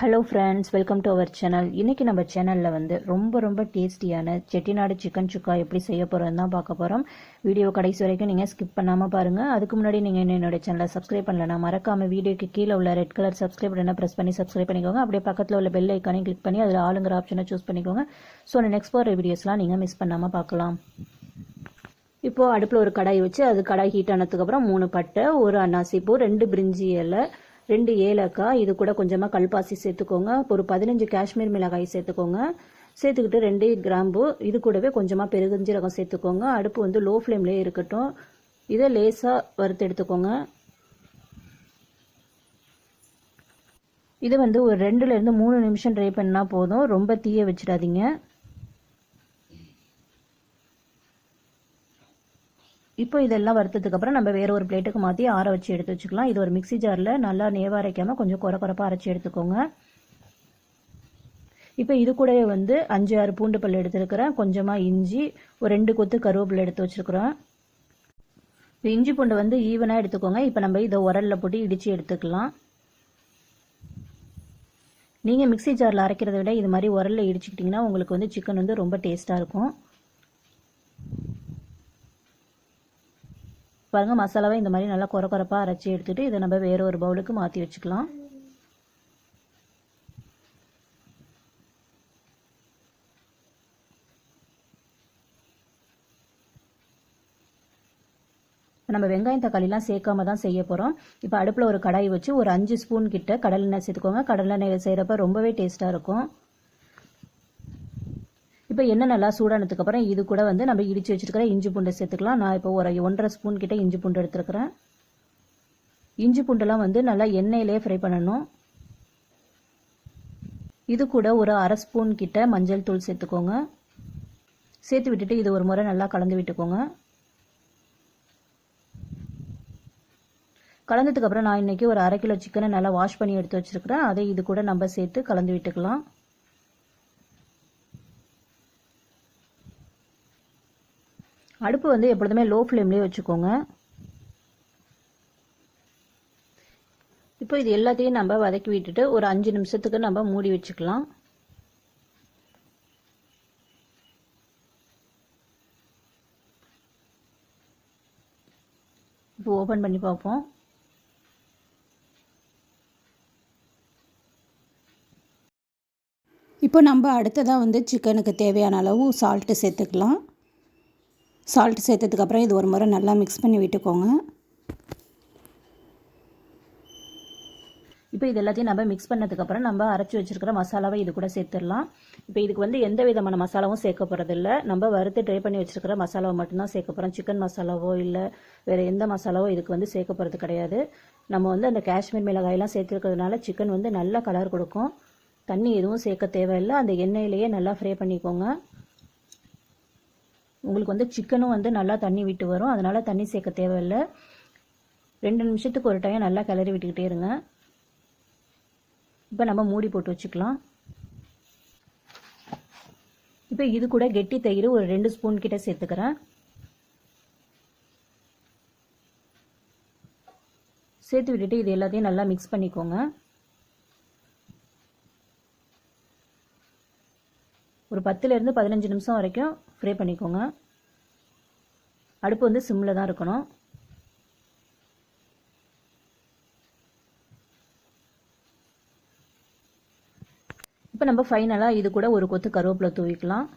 Hello friends welcome to our channel இன்றைக்கி நம்ம சேனலில் வந்து ரொம்ப ரொம்ப டேஸ்டியான செட்டிநாடு சிக்கன் சுக்கா எப்படி செய்ய போகிறோம் தான் பார்க்க போகிறோம் வீடியோ கடைசி வரைக்கும் நீங்கள் ஸ்கிப் பண்ணாமல் பாருங்கள் அதுக்கு முன்னாடி நீங்கள் என்னோட சேனலை சப்ஸ்கிரைப் பண்ணலன்னா மறக்காமல் வீடியோக்கு கீழே உள்ள ரெட் கலர் சப்ஸ்கிரைப் பண்ணா ப்ரெஸ் பண்ணி சப்ஸ்கிரைப் பண்ணிக்கோங்க. அப்படியே பக்கத்தில் உள்ள பெல் ஐக்கானையும் கிளிக் பண்ணி அதில் ஆளுங்கிற ஆப்ஷனை சூஸ் பண்ணிக்கோங்க. ஸோ நெக்ஸ்ட் போகிற வீடியோஸ்லாம் நீங்கள் மிஸ் பண்ணாமல் பார்க்கலாம். இப்போது அடுப்பில் ஒரு கடாய் வச்சு அது கடாய் ஹீட் ஆனதுக்கப்புறம் மூணு பட்டை ஒரு அன்னாசிப்பூ ரெண்டு பிரிஞ்சி இலை ரெண்டு ஏலக்காய் இது கூட கொஞ்சமாக கல்பாசி சேர்த்துக்கோங்க. ஒரு பதினஞ்சு காஷ்மீர் மிளகாய் சேர்த்துக்கோங்க. சேர்த்துக்கிட்டு ரெண்டு கிராம்பு இது கூடவே கொஞ்சமாக பெருகஞ்சீரகம் சேர்த்துக்கோங்க. அடுப்பு வந்து லோ ஃப்ளேம்லேயே இருக்கட்டும். இதை லேசாக வறுத்து எடுத்துக்கோங்க இது வந்து ஒரு ரெண்டுலேருந்து மூணு நிமிஷம் ட்ரை பண்ணால் போதும். ரொம்ப தீய வச்சிடாதீங்க. இப்போ இதெல்லாம் வறுத்ததுக்கப்புறம் நம்ம வேற ஒரு பிளேட்டுக்கு மாற்றி ஆற வச்சு எடுத்து வச்சுக்கலாம். இது ஒரு மிக்சி ஜாரில் நல்லா நேவா அரைக்காமல் கொஞ்சம் குறை குறைப்பாக அரைச்சி எடுத்துக்கோங்க. இப்போ இது கூடவே வந்து அஞ்சு ஆறு பூண்டு பல் எடுத்துருக்கிறேன். கொஞ்சமாக இஞ்சி ஒரு ரெண்டு கொத்து கருவேப்பில் எடுத்து வச்சுருக்குறோம். இப்போ இஞ்சி பூண்டு வந்து ஈவனாக எடுத்துக்கோங்க. இப்போ நம்ம இதை உரலில் போட்டு இடித்து எடுத்துக்கலாம். நீங்கள் மிக்சி ஜாரில் அரைக்கிறத விட இது மாதிரி உரலில் இடிச்சுக்கிட்டிங்கன்னா உங்களுக்கு வந்து சிக்கன் வந்து ரொம்ப டேஸ்ட்டாக இருக்கும். பாருங்க மசாலாவை இந்த மாதிரி நல்லா குறை குறைப்பாக அரைச்சி எடுத்துட்டு இதை நம்ம வேற ஒரு பவுலுக்கு மாற்றி வச்சுக்கலாம். நம்ம வெங்காயம் தக்காளிலாம் சேர்க்காம தான் செய்ய போகிறோம் இப்போ அடுப்பில் ஒரு கடாய் வச்சு ஒரு அஞ்சு ஸ்பூன் கிட்ட கடலெண்ணெய் சேர்த்துக்கோங்க. கடலெண்ணெய் செய்கிறப்ப ரொம்பவே டேஸ்ட்டாக இருக்கும். இப்போ எண்ணெய் நல்லா சூடானதுக்கப்புறம் இது கூட வந்து நம்ம இடித்து வச்சுருக்கிற இஞ்சி பூண்டை சேர்த்துக்கலாம். நான் இப்போ ஒரு ஒன்றரை ஸ்பூன் கிட்ட இஞ்சி பூண்டு எடுத்துருக்கிறேன். இஞ்சி பூண்டெல்லாம் வந்து நல்லா எண்ணெயிலே ஃப்ரை பண்ணணும். இது கூட ஒரு அரை ஸ்பூன் கிட்ட மஞ்சள் தூள் சேர்த்துக்கோங்க. சேர்த்து விட்டுட்டு இது ஒரு முறை நல்லா கலந்து விட்டுக்கோங்க. கலந்ததுக்கப்புறம் நான் இன்றைக்கி ஒரு அரை கிலோ சிக்கனை நல்லா வாஷ் பண்ணி எடுத்து வச்சுருக்கிறேன். அதை இது கூட நம்ம சேர்த்து கலந்து விட்டுக்கலாம். அடுப்பு வந்து எப்பொழுதுமே லோ ஃப்ளேம்லேயே வச்சுக்கோங்க. இப்போ இது எல்லாத்தையும் நம்ம வதக்கி விட்டுட்டு ஒரு அஞ்சு நிமிஷத்துக்கு நம்ம மூடி வச்சுக்கலாம். இப்போ ஓப்பன் பண்ணி பார்ப்போம். இப்போ நம்ம அடுத்ததாக வந்து சிக்கனுக்கு தேவையான அளவு சால்ட்டு சேர்த்துக்கலாம். சால்ட் சேர்த்ததுக்கப்புறம் இது ஒரு முறை நல்லா மிக்ஸ் பண்ணி விட்டுக்கோங்க. இப்போ இது எல்லாத்தையும் நம்ம மிக்ஸ் பண்ணதுக்கப்புறம் நம்ம அரைச்சி வச்சிருக்கிற மசாலாவை இது கூட சேர்த்துடலாம். இப்போ இதுக்கு வந்து எந்த விதமான மசாலாவும் சேர்க்க போகிறதில்ல நம்ம வறுத்து ட்ரை பண்ணி வச்சுருக்கிற மசாலாவை மட்டும்தான் சேர்க்க போகிறோம் சிக்கன் மசாலாவோ இல்லை வேறு எந்த மசாலாவோ இதுக்கு வந்து சேர்க்க போகிறது கிடையாது. நம்ம வந்து அந்த காஷ்மீர் மிளகாயெல்லாம் சேர்த்துருக்கிறதுனால சிக்கன் வந்து நல்ல கலர் கொடுக்கும். தண்ணி எதுவும் சேர்க்க தேவையில்லை. அந்த எண்ணெயிலேயே நல்லா ஃப்ரை பண்ணிக்கோங்க. உங்களுக்கு வந்து சிக்கனும் வந்து நல்லா தண்ணி விட்டு வரும். அதனால் தண்ணி சேர்க்க தேவையில்லை. ரெண்டு நிமிஷத்துக்கு ஒரு டைம் நல்லா கிளறி விட்டுக்கிட்டே இருங்க. இப்போ நம்ம மூடி போட்டு வச்சுக்கலாம். இப்போ இது கூட கெட்டி தயிர் ஒரு ரெண்டு ஸ்பூன் கிட்ட சேர்த்துக்கிறேன். சேர்த்து விட்டுட்டு இது எல்லாத்தையும் நல்லா மிக்ஸ் பண்ணிக்கோங்க. ஒரு பத்துலேருந்து பதினஞ்சு நிமிஷம் வரைக்கும் ஃப்ரை பண்ணிக்கோங்க. அடுப்பு வந்து சிம்மில் தான் இருக்கணும். இப்போ நம்ம ஃபைனலாக இது கூட ஒரு கொத்து கருவேப்பிலை தூவிக்கலாம்.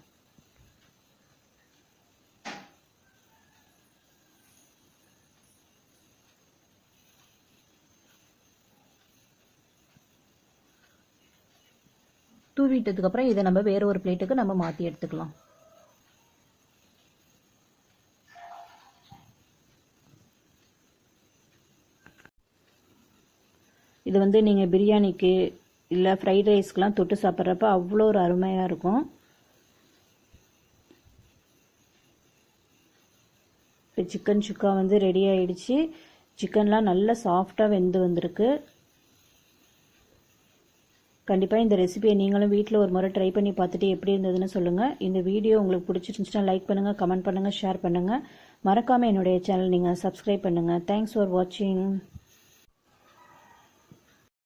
தூவிட்டதுக்கப்புறம் இதை நம்ம வேற ஒரு பிளேட்டுக்கு நம்ம மாற்றி எடுத்துக்கலாம். இது வந்து நீங்கள் பிரியாணிக்கு இல்லை ஃப்ரைட் ரைஸ்க்கெலாம் தொட்டு சாப்பிட்றப்ப அவ்வளோ ஒரு அருமையாக இருக்கும். இப்போ சிக்கன் சுக்கா வந்து ரெடி ஆகிடுச்சு சிக்கன்லாம் நல்லா சாஃப்டாக வெந்து வந்திருக்கு. கண்டிப்பாக இந்த ரெசிபியை நீங்களும் வீட்டில் ஒரு முறை ட்ரை பண்ணி பார்த்துட்டு எப்படி இருந்ததுன்னு சொல்லுங்கள் இந்த வீடியோ உங்களுக்கு பிடிச்சிருந்துச்சுன்னா லைக் பண்ணுங்கள் கமெண்ட் பண்ணுங்கள் ஷேர் பண்ணுங்கள் மறக்காமல் என்னுடைய சேனல் நீங்கள் சப்ஸ்கிரைப் பண்ணுங்கள் தேங்க்ஸ் ஃபார் வாட்சிங்